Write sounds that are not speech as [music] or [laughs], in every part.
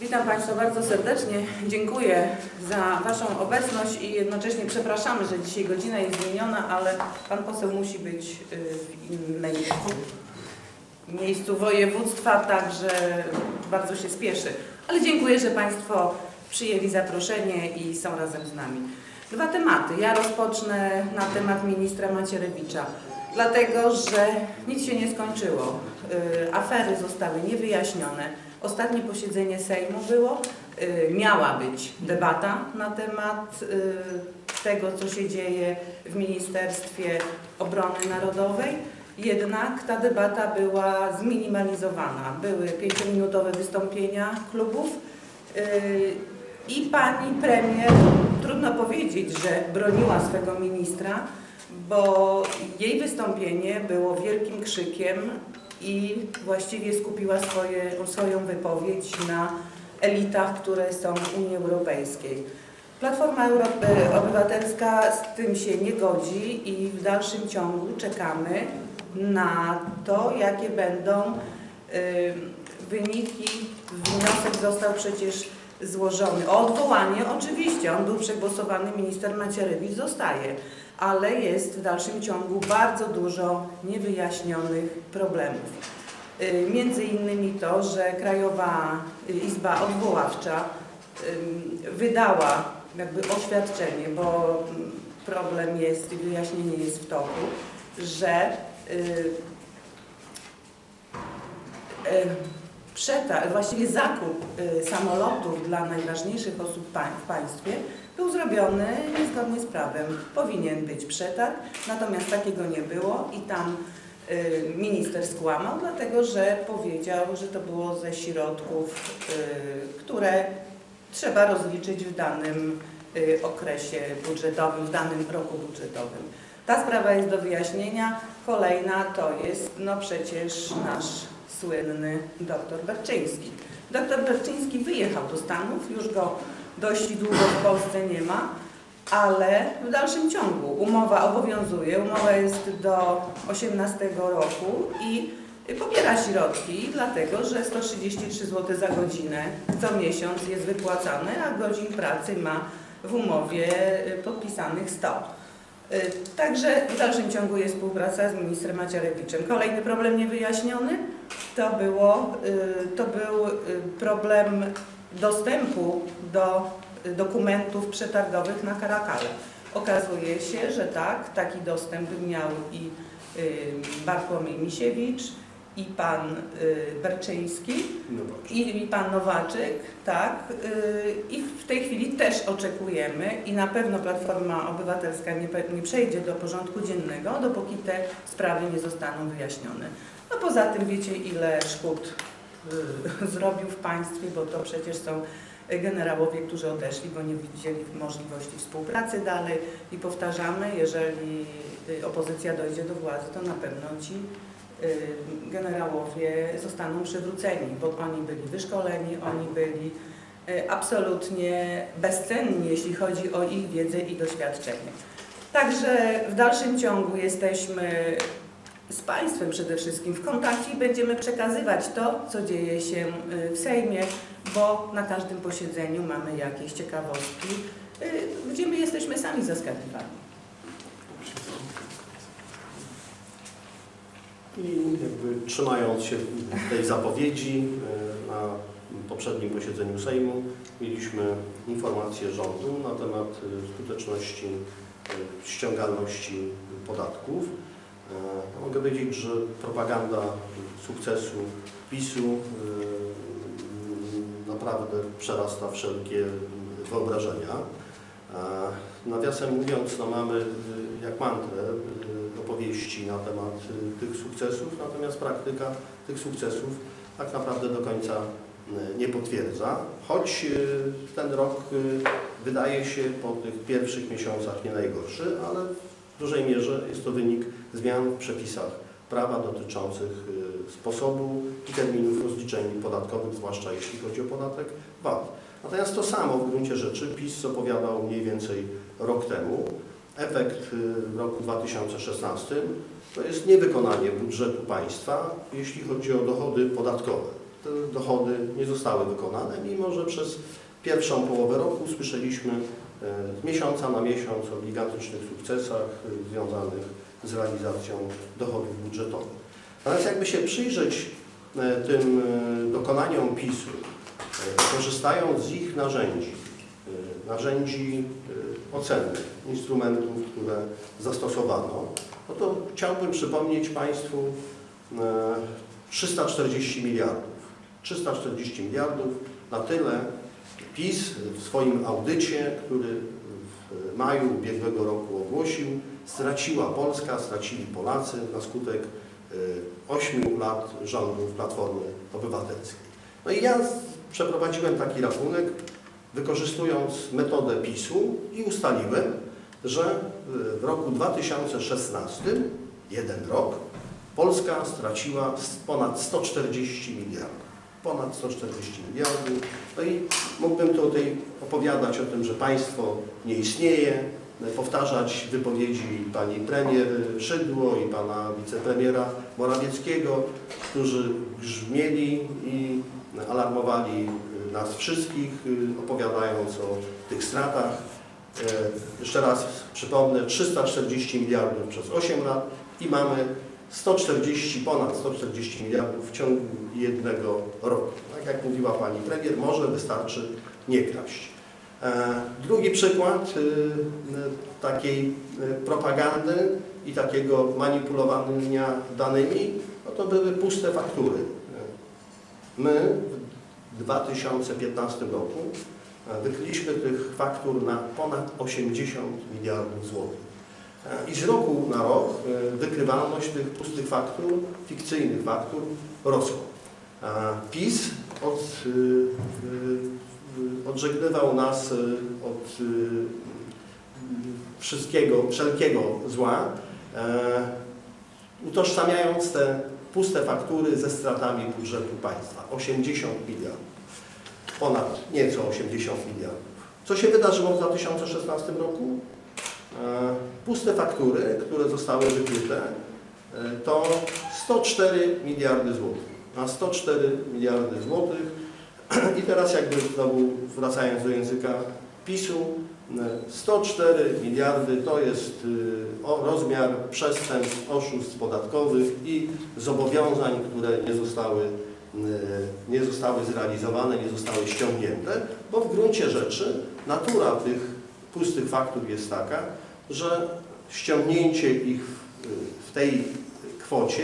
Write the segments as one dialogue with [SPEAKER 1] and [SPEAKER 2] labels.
[SPEAKER 1] Witam Państwa bardzo serdecznie. Dziękuję za Waszą obecność i jednocześnie przepraszamy, że dzisiaj godzina jest zmieniona, ale Pan poseł musi być y, w innej miejscu województwa, także bardzo się spieszy. Ale dziękuję, że Państwo przyjęli zaproszenie i są razem z nami. Dwa tematy. Ja rozpocznę na temat ministra Macierewicza, dlatego że nic się nie skończyło. Y, Afery zostały niewyjaśnione. Ostatnie posiedzenie Sejmu było, y, miała być debata na temat y, tego, co się dzieje w Ministerstwie Obrony Narodowej. Jednak ta debata była zminimalizowana. Były pięciominutowe wystąpienia klubów yy, i pani premier, trudno powiedzieć, że broniła swego ministra, bo jej wystąpienie było wielkim krzykiem i właściwie skupiła swoje, swoją wypowiedź na elitach, które są w Unii Europejskiej. Platforma Euro- e, Obywatelska z tym się nie godzi i w dalszym ciągu czekamy na to, jakie będą y, wyniki. Wniosek został przecież złożony. O odwołanie oczywiście, on był przegłosowany, minister Macierewicz zostaje, ale jest w dalszym ciągu bardzo dużo niewyjaśnionych problemów. Y, Między innymi to, że Krajowa Izba Odwoławcza wydała jakby oświadczenie, bo problem jest i wyjaśnienie jest w toku, że y, y, przetarg, właściwie zakup y, samolotów dla najważniejszych osób w państwie był zrobiony niezgodnie z prawem. Powinien być przetarg, natomiast takiego nie było i tam y, minister skłamał, dlatego że powiedział, że to było ze środków, y, które trzeba rozliczyć w danym okresie budżetowym, w danym roku budżetowym. Ta sprawa jest do wyjaśnienia. Kolejna to jest, no przecież nasz słynny doktor Berczyński. Doktor Berczyński wyjechał do Stanów, już go dość długo w Polsce nie ma, ale w dalszym ciągu umowa obowiązuje, umowa jest do 18 roku i pobiera środki, dlatego że 133 zł za godzinę co miesiąc jest wypłacane, a godzin pracy ma w umowie y, podpisanych 100. Y, Także w dalszym ciągu jest współpraca z ministrem Macierewiczem. Kolejny problem niewyjaśniony to, było, y, to był y, problem dostępu do y, dokumentów przetargowych na Karakale. Okazuje się, że tak, taki dostęp miał i Bartłomiej Misiewicz, i pan y, Berczyński, i, i pan Nowaczyk, tak. y, I w tej chwili też oczekujemy i na pewno Platforma Obywatelska nie, nie przejdzie do porządku dziennego, dopóki te sprawy nie zostaną wyjaśnione. No poza tym wiecie, ile szkód y, [laughs] zrobił w państwie, bo to przecież są generałowie, którzy odeszli, bo nie widzieli możliwości współpracy dalej i powtarzamy, jeżeli opozycja dojdzie do władzy, to na pewno ci generałowie zostaną przywróceni, bo oni byli wyszkoleni, oni byli y, absolutnie bezcenni, jeśli chodzi o ich wiedzę i doświadczenie. Także w dalszym ciągu jesteśmy z Państwem przede wszystkim w kontakcie i będziemy przekazywać to, co dzieje się y, w Sejmie, bo na każdym posiedzeniu mamy jakieś ciekawostki, y, gdzie my jesteśmy sami zaskakiwani.
[SPEAKER 2] I jakby trzymając się tej zapowiedzi e, na poprzednim posiedzeniu Sejmu mieliśmy informację rządu na temat e, skuteczności e, ściągalności podatków. Mogę powiedzieć, że propaganda sukcesu PiSu naprawdę przerasta wszelkie wyobrażenia. Nawiasem mówiąc, no mamy jak mantrę opowieści na temat e, tych sukcesów, natomiast praktyka tych sukcesów tak naprawdę do końca e, nie potwierdza, choć e, ten rok wydaje się po tych pierwszych miesiącach nie najgorszy, ale w dużej mierze jest to wynik zmian w przepisach prawa dotyczących sposobu i terminów rozliczeń podatkowych, zwłaszcza jeśli chodzi o podatek VAT. Natomiast to samo w gruncie rzeczy PiS zapowiadał mniej więcej rok temu. Efekt y, w roku 2016 to jest niewykonanie budżetu państwa, jeśli chodzi o dochody podatkowe. te dochody nie zostały wykonane, mimo że przez pierwszą połowę roku słyszeliśmy e, z miesiąca na miesiąc o gigantycznych sukcesach e, związanych z realizacją dochodów budżetowych. Natomiast jakby się przyjrzeć e, tym e, dokonaniom PiSu, korzystając z ich narzędzi, narzędzi oceny, instrumentów, które zastosowano, no to chciałbym przypomnieć Państwu e, 340 miliardów. 340 miliardów na tyle PiS w swoim audycie, który w maju ubiegłego roku ogłosił, straciła Polska, stracili Polacy na skutek 8 lat rządów Platformy Obywatelskiej. No i ja przeprowadziłem taki rachunek, wykorzystując metodę PiSu i ustaliłem, że w roku 2016, jeden rok, Polska straciła ponad 140 miliardów. Ponad 140 miliardów. No i mógłbym tutaj opowiadać o tym, że państwo nie istnieje, powtarzać wypowiedzi pani premier Szydło i pana wicepremiera Morawieckiego, którzy grzmieli i alarmowali nas wszystkich, opowiadając o tych stratach. E, Jeszcze raz przypomnę, 340 miliardów przez 8 lat i mamy 140, ponad 140 miliardów w ciągu jednego roku. Tak jak mówiła Pani Premier, może wystarczy nie kraść. E, Drugi przykład y, y, takiej y, propagandy i takiego manipulowania danymi, no to były puste faktury. My w 2015 roku e, wykryliśmy tych faktur na ponad 80 miliardów złotych. E, I z roku na rok wykrywalność tych pustych faktur, fikcyjnych faktur rosła. PiS od, odżegnywał nas y, od y, wszystkiego, wszelkiego zła, e, utożsamiając te puste faktury ze stratami budżetu państwa. 80 miliardów. Ponad nieco 80 miliardów. Co się wydarzyło w 2016 roku? E, Puste faktury, które zostały wykryte, e, to 104 miliardy złotych. Na 104 miliardy złotych. I teraz jakby znowu wracając do języka PiSu, e, 104 miliardy to jest y, rozmiar przestępstw, oszustw podatkowych i zobowiązań, które nie zostały, y, nie zostały zrealizowane, nie zostały ściągnięte, bo w gruncie rzeczy natura tych pustych faktur jest taka, że ściągnięcie ich w, w tej kwocie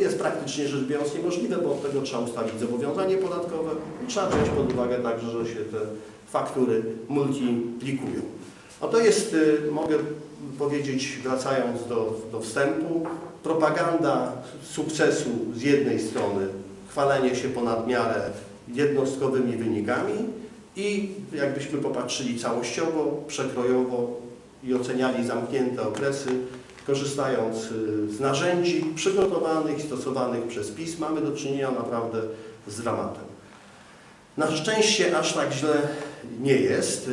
[SPEAKER 2] jest praktycznie rzecz biorąc niemożliwe, bo od tego trzeba ustalić zobowiązanie podatkowe i trzeba wziąć pod uwagę także, że się te faktury multiplikują. No to jest, y, mogę powiedzieć, wracając do, do wstępu, propaganda sukcesu z jednej strony, chwalenie się ponad miarę jednostkowymi wynikami i jakbyśmy popatrzyli całościowo, przekrojowo i oceniali zamknięte okresy, korzystając y, z narzędzi przygotowanych i stosowanych przez PiS, mamy do czynienia naprawdę z dramatem. Na szczęście aż tak źle nie jest, y,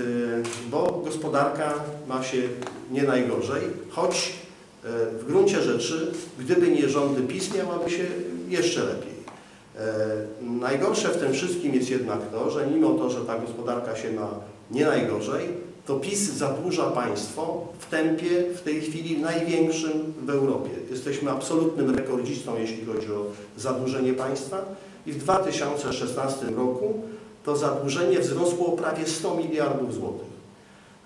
[SPEAKER 2] bo gospodarka ma się nie najgorzej, choć y, w gruncie rzeczy, gdyby nie rządy PiS, miałaby się jeszcze lepiej. Najgorsze w tym wszystkim jest jednak to, że mimo to, że ta gospodarka się ma nie najgorzej, to PiS zadłuża państwo w tempie w tej chwili największym w Europie. Jesteśmy absolutnym rekordzistą, jeśli chodzi o zadłużenie państwa i w 2016 roku to zadłużenie wzrosło o prawie 100 miliardów złotych.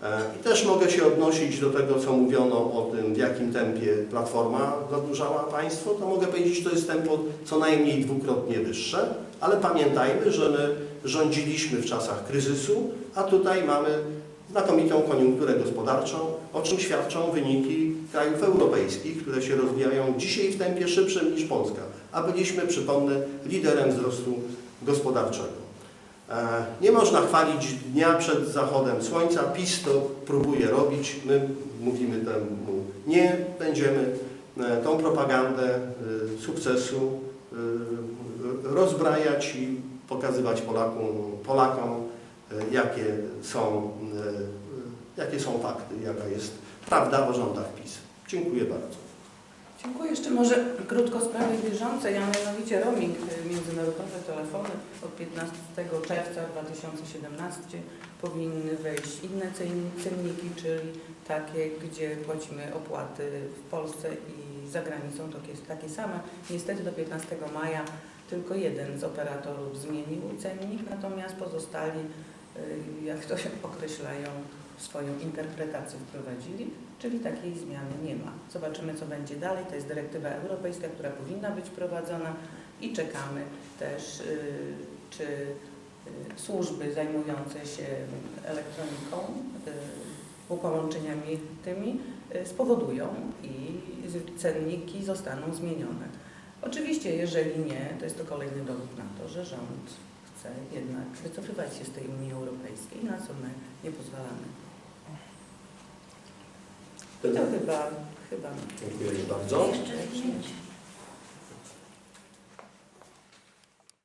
[SPEAKER 2] E, I też mogę się odnosić do tego, co mówiono o tym, w jakim tempie Platforma zadłużała państwo, to mogę powiedzieć, że to jest tempo co najmniej dwukrotnie wyższe, ale pamiętajmy, że my rządziliśmy w czasach kryzysu, a tutaj mamy znakomitą koniunkturę gospodarczą, o czym świadczą wyniki krajów europejskich, które się rozwijają dzisiaj w tempie szybszym niż Polska, a byliśmy, przypomnę, liderem wzrostu gospodarczego. E, Nie można chwalić dnia przed zachodem słońca. PiS to próbuje robić. My mówimy temu nie. Będziemy e, tą propagandę e, sukcesu rozbrajać i pokazywać Polakom, Polakom jakie są, e, jakie są fakty, jaka jest prawda o rządach PiS. Dziękuję bardzo.
[SPEAKER 1] Dziękuję. Jeszcze może krótko w sprawie bieżącej, a mianowicie roaming y, międzynarodowe telefony od 15 czerwca 2017 powinny wejść inne cen- cenniki, czyli takie, gdzie płacimy opłaty w Polsce i za granicą to jest takie same. Niestety do 15 maja tylko jeden z operatorów zmienił cennik, natomiast pozostali, jak to się określają, swoją interpretację wprowadzili, czyli takiej zmiany nie ma. Zobaczymy, co będzie dalej. To jest dyrektywa europejska, która powinna być wprowadzona i czekamy też, y, czy y, służby zajmujące się elektroniką, y, połączeniami tymi y, spowodują i cenniki zostaną zmienione. Oczywiście, jeżeli nie, to jest to kolejny dowód na to, że rząd chce jednak wycofywać się z tej Unii Europejskiej, na co my nie pozwalamy. I to chyba, chyba
[SPEAKER 2] Dziękuję bardzo.
[SPEAKER 3] Jeszcze zdjęcie.